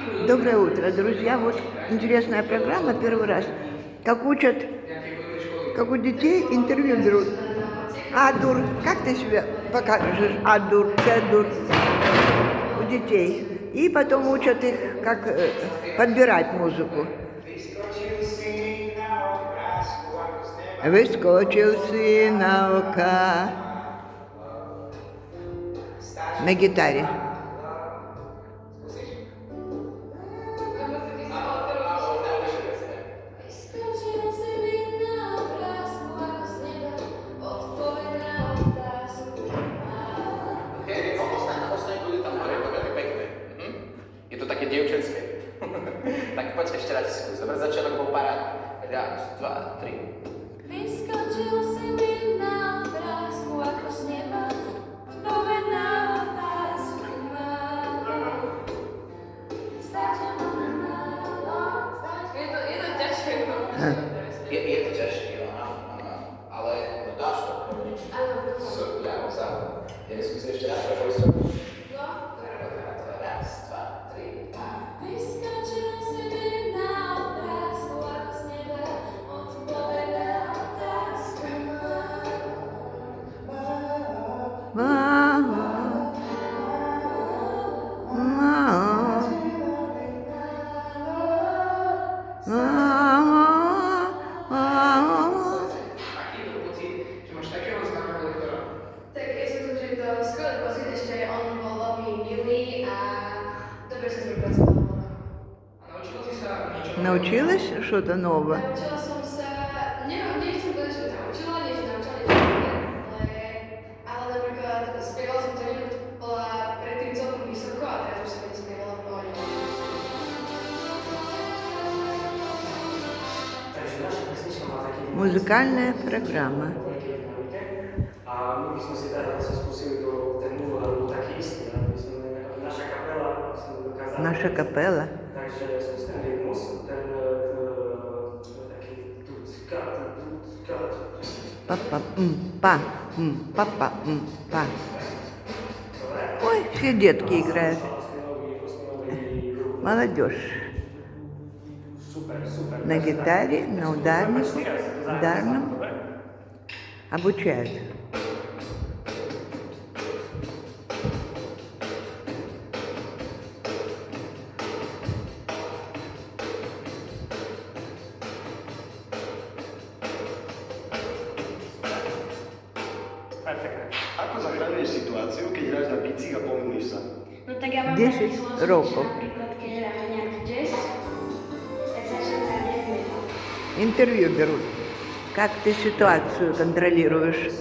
Доброе утро, друзья. Вот интересная программа первый раз. Как учат, как у детей интервью берут. Адур, как ты себя покажешь? Адур, цедур у детей. И потом учат их, как э, подбирать музыку. Выскочил сыновка на гитаре. Také dievčenské. tak poď ešte raz skús. Dobre, začiatok bol parádny. Raz, dva, tri. Wyskoczył sobie na obraz, łap z nieba, odpowiadał obraz Stacie mamy mało, je to, je to ťažké. Je, je Научилась что-то новое? все. Ні. Музикальна програма. А ми пісню сідали з екскурсією до Тернова, так і Наша капела. Наша капела. Папа, па, папа, па. Ой, все детки играют. Молодежь. На гитаре, на ударнику, ударном обучают. Perfektne. Ako zachraňuješ situáciu, keď hráš na bicích a pomýliš sa? No tak ja mám 10 taký spôsob, rokov. napríklad keď hráme nejaký jazz, tak začnem sa nesmievať. Интервью берут. Как ты ситуацию контролируешь?